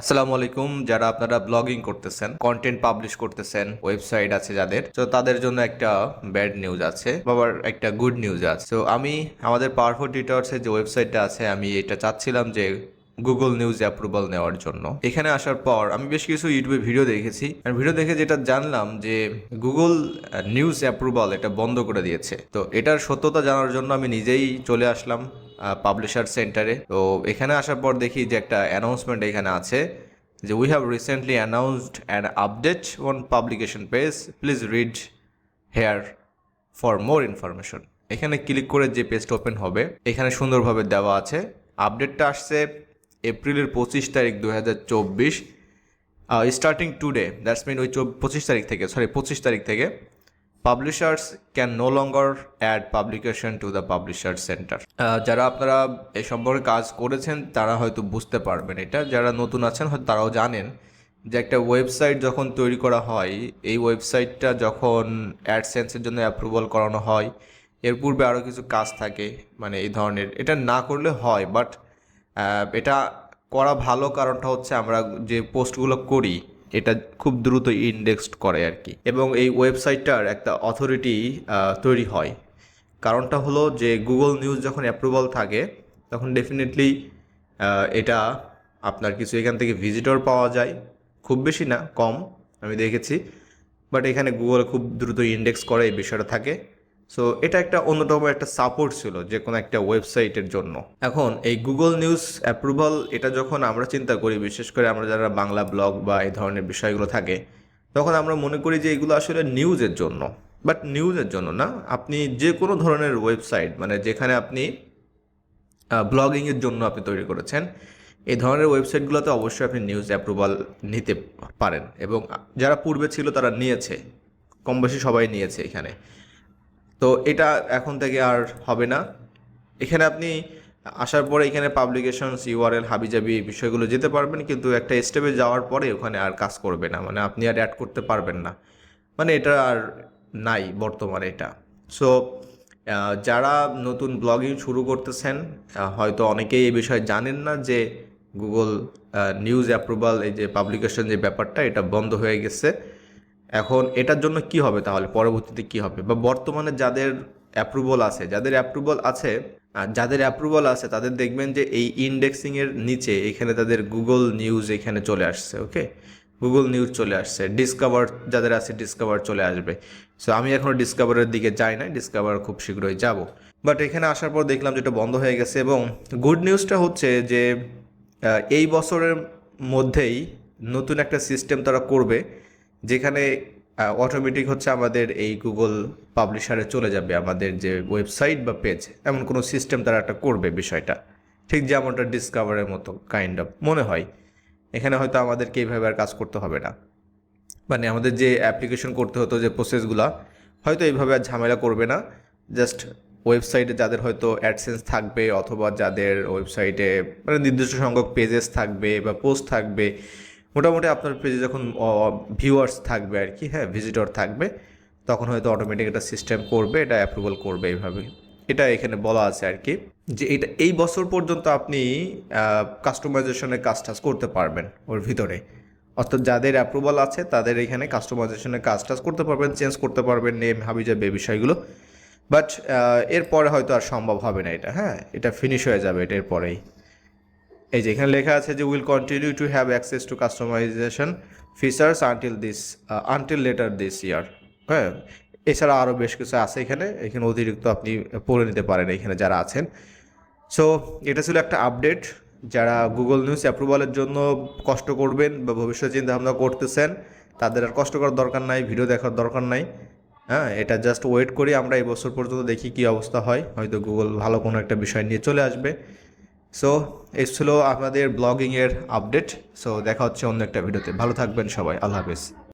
আসসালামু আলাইকুম, যারা আপনারা ব্লগিং করতেছেন কন্টেন্ট পাবলিশ করতেছেন ওয়েবসাইট আছে যাদের, তো তাদের জন্য একটা ব্যাড নিউজ আছে, আবার একটা গুড নিউজ আছে। তো আমি, আমাদের পাওয়ারফুল ডিটার্সের যে ওয়েবসাইটটা আছে, আমি এটা চাচ্ছিলাম যে গুগল নিউজ অ্যাপ্রুভাল নেওয়ার জন্য। এখানে আসার পর আমি বেশ কিছু ইউটিউবে ভিডিও দেখেছি ভিডিও দেখে যেটা জানলাম যে গুগল নিউজ অ্যাপ্রুভাল এটা বন্ধ করে দিয়েছে। তো এটার সত্যতা জানার জন্য আমি নিজেই চলে আসলাম পাবলিশার সেন্টারে তো এখানে আসার পর দেখি যে একটা অ্যানাউন্সমেন্ট এখানে আছে যে we have recently announced an update on publication page please read here for more information এখানে ক্লিক করে যে পেজটা ওপেন হবে, এখানে সুন্দরভাবে দেওয়া আছে। আপডেটটা আসছে এপ্রিলের পঁচিশ তারিখ দু হাজার চব্বিশ। স্টার্টিং টুডে দ্যাটস মিন ওই পঁচিশ তারিখ থেকে সরি পঁচিশ তারিখ থেকে। Publishers can no longer add publication to the publisher centre যারা আপনারা এ সম্পর্কে কাজ করেছেন, তারা হয়তো বুঝতে পারবেন এটা। যারা নতুন আছেন, হয়তো তারাও জানেন যে একটা ওয়েবসাইট যখন তৈরি করা হয়, এই ওয়েবসাইটটা যখন অ্যাডসেন্সের জন্য অ্যাপ্রুভাল করানো হয়, এর পূর্বে আরও কিছু কাজ থাকে মানে এই ধরনের। এটা না করলে হয় বাট এটা করা ভালো কারণটা হচ্ছে আমরা যে পোস্টগুলো করি এটা খুব দ্রুত ইন্ডেক্সড করে আর কি। এবং এই ওয়েবসাইটটার একটা অথরিটি তৈরি হয়। কারণটা হলো যে গুগল নিউজ যখন অ্যাপ্রুভাল থাকে, তখন ডেফিনেটলি এটা আপনার কিছু এখান থেকে ভিজিটর পাওয়া যায়। খুব বেশি না, কম, আমি দেখেছি। বাট এখানে গুগল খুব দ্রুত ইন্ডেক্স করে এই বিষয়টা থাকে। সো এটা একটা অন্যতম একটা সাপোর্ট ছিল যে কোনো একটা ওয়েবসাইটের জন্য। এখন এই গুগল নিউজ অ্যাপ্রুভাল এটা যখন আমরা চিন্তা করি, বিশেষ করে আমরা যারা বাংলা ব্লগ বা এই ধরনের বিষয়গুলো থাকে, তখন আমরা মনে করি যে এগুলো আসলে নিউজের জন্য। বাট নিউজের জন্য না, আপনি যে কোনো ধরনের ওয়েবসাইট মানে যেখানে আপনি ব্লগিংয়ের জন্য আপনি তৈরি করেছেন, এই ধরনের ওয়েবসাইটগুলোতে অবশ্যই আপনি নিউজ অ্যাপ্রুভাল নিতে পারেন। এবং যারা পূর্বে ছিল তারা নিয়েছে কম বেশি সবাই নিয়েছে এখানে। তো এটা এখন থেকে আর হবে না। এখানে আপনি আসার পরে এখানে পাবলিকেশনস ইউআরএল হাবিজাবি এই বিষয়গুলো যেতে পারবেন, কিন্তু একটা স্টেপে যাওয়ার পরে ওখানে আর কাজ করবে না। মানে আপনি আর অ্যাড করতে পারবেন না। মানে এটা আর নাই বর্তমানে এটা। সো যারা নতুন ব্লগিং শুরু করতেছেন হয়তো অনেকেই এই বিষয়ে জানেন না যে গুগল নিউজ অ্যাপ্রুভাল এই যে পাবলিকেশন যে ব্যাপারটা, এটা বন্ধ হয়ে গেছে। এখন এটার জন্য কি হবে তাহলে? পরবর্তীতে কি হবে? বা বর্তমানে যাদের অ্যাপ্রুভাল আছে, যাদের অ্যাপ্রুভাল আছে যাদের অ্যাপ্রুভাল আছে, তাদের দেখবেন যে এই ইন্ডেক্সিংয়ের নিচে এখানে তাদের গুগল নিউজ এখানে চলে আসছে ওকে গুগল নিউজ চলে আসছে ডিসকভার যাদের আছে ডিসকভার চলে আসবে। সো আমি এখনও ডিসকভারের দিকে যাই না ডিসকভার খুব শীঘ্রই যাব। বাট এখানে আসার পর দেখলাম যে এটা বন্ধ হয়ে গেছে এবং গুড নিউজটা হচ্ছে যে এই বছরের মধ্যেই নতুন একটা সিস্টেম তারা করবে। যেখানে অটোমেটিক হচ্ছে আমাদের এই গুগল পাবলিশারে চলে যাবে আমাদের যে ওয়েবসাইট বা পেজ এমন কোনো সিস্টেম তারা একটা করবে বিষয়টা। ঠিক যেমনটা ডিসকভারের মতো কাইন্ড অফ মনে হয়। এখানে হয়তো আমাদেরকে এইভাবে আর কাজ করতে হবে না। মানে আমাদের যে অ্যাপ্লিকেশন করতে হতো, যে প্রসেসগুলো হয়তো এইভাবে আর ঝামেলা করবে না। জাস্ট ওয়েবসাইটে যাদের হয়তো অ্যাডসেন্স থাকবে, অথবা যাদের ওয়েবসাইটে মানে নির্দিষ্ট সংখ্যক পেজেস থাকবে বা পোস্ট থাকবে মোটামুটি আপনার পেজে যখন ভিউয়ার্স থাকবে আর কি হ্যাঁ ভিজিটর থাকবে, তখন হয়তো অটোমেটিক একটা সিস্টেম করবে, এটা অ্যাপ্রুভাল করবে এইভাবে। এটা এখানে বলা আছে আর কি, যে এটা, এই বছর পর্যন্ত আপনি কাস্টমাইজেশনের কাজ টাজ করতে পারবেন ওর ভিতরে। অর্থাৎ যাদের অ্যাপ্রুভাল আছে, তাদের এখানে কাস্টমাইজেশনের কাজ টাজ করতে পারবেন চেঞ্জ করতে পারবেন নেম হাবি যাবে বিষয়গুলো। বাট এরপরে হয়তো আর সম্ভব হবে না এটা হ্যাঁ এটা ফিনিশ হয়ে যাবে এটা এরপরেই। এই যে এখানে লেখা আছে যে will continue to have access to customisation features until this until later this year হ্যাঁ? এছাড়া আরও বেশ কিছু আছে এখানে। এখানে অতিরিক্ত আপনি পড়ে নিতে পারেন এখানে যারা আছেন। সো এটা ছিল একটা আপডেট যারা গুগল নিউজ অ্যাপ্রুভালের জন্য কষ্ট করবেন বা ভবিষ্যৎ চিন্তা ভাবনা করতেছেন, তাদের আর কষ্ট করার দরকার নাই, ভিডিও দেখার দরকার নাই। হ্যাঁ এটা জাস্ট ওয়েট করি আমরা এই বছর পর্যন্ত দেখি কি অবস্থা হয়। হয়তো গুগল ভালো কোনো একটা বিষয় নিয়ে চলে আসবে। সো এই ছিল আমাদের ব্লগিংয়ের আপডেট সো দেখা হচ্ছে অন্য একটা ভিডিওতে ভালো থাকবেন সবাই। আল্লাহ হাফিজ।